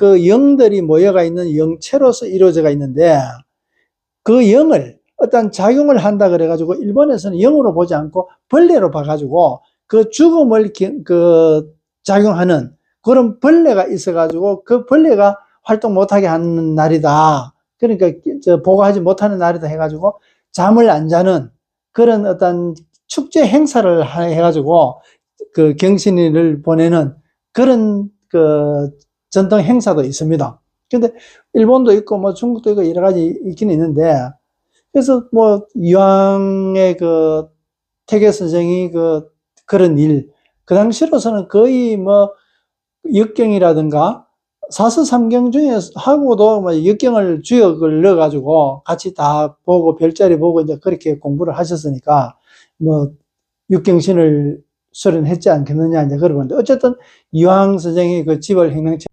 그 영들이 모여가 있는 영체로서 이루어져가 있는데 그 영을 어떤 작용을 한다 그래가지고 일본에서는 영으로 보지 않고 벌레로 봐가지고 그 죽음을 기- 그 작용하는 그런 벌레가 있어가지고 그 벌레가 활동 못하게 하는 날이다. 그러니까 저 보고하지 못하는 날이다 해가지고 잠을 안 자는 그런 어떤 축제 행사를 하- 해가지고 그 경신일을 보내는 그런 그 전통 행사도 있습니다. 근데 일본도 있고 뭐 중국도 있고 여러 가지 있긴 있는데 그래서 뭐 이왕의 그 태계 선생이 그 그런 일, 그 당시로서는 거의 뭐 역경이라든가 사서 삼경 중에 하고도 뭐 역경을 주역을 넣어 가지고 같이 다 보고 별자리 보고 이제 그렇게 공부를 하셨으니까 뭐 육경신을 수련했지 않겠느냐 이제 그러는데 어쨌든 이황 선생이 그 집을 행명체